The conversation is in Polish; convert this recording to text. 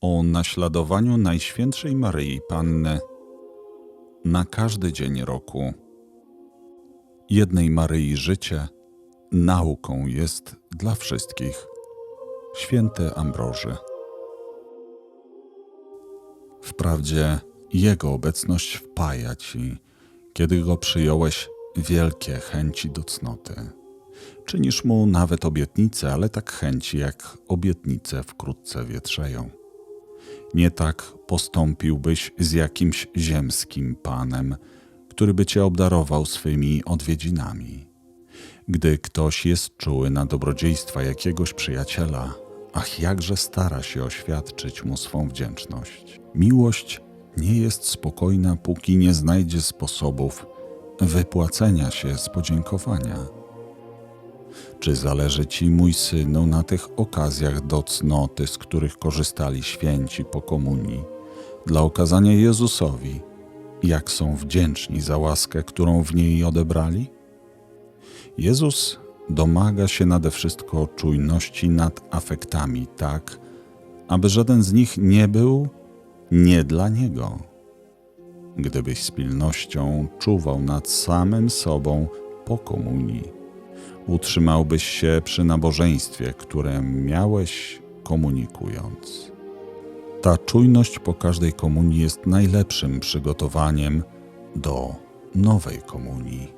o naśladowaniu Najświętszej Maryi Panny na każdy dzień roku. Jednej Maryi życie nauką jest dla wszystkich. Święty Ambroży. Wprawdzie Jego obecność wpaja ci, kiedy Go przyjąłeś, wielkie chęci do cnoty. Czynisz Mu nawet obietnice, ale tak chęci jak obietnice wkrótce wietrzeją. Nie tak postąpiłbyś z jakimś ziemskim panem, który by cię obdarował swymi odwiedzinami. Gdy ktoś jest czuły na dobrodziejstwa jakiegoś przyjaciela, ach, jakże stara się oświadczyć mu swą wdzięczność. Miłość nie jest spokojna, póki nie znajdzie sposobów wypłacenia się z podziękowania. Czy zależy Ci, mój synu, na tych okazjach do cnoty, z których korzystali święci po komunii, dla okazania Jezusowi, jak są wdzięczni za łaskę, którą w niej odebrali? Jezus domaga się nade wszystko czujności nad afektami, tak, aby żaden z nich nie był nie dla Niego. Gdybyś z pilnością czuwał nad samym sobą po komunii, utrzymałbyś się przy nabożeństwie, które miałeś komunikując. Ta czujność po każdej komunii jest najlepszym przygotowaniem do nowej komunii.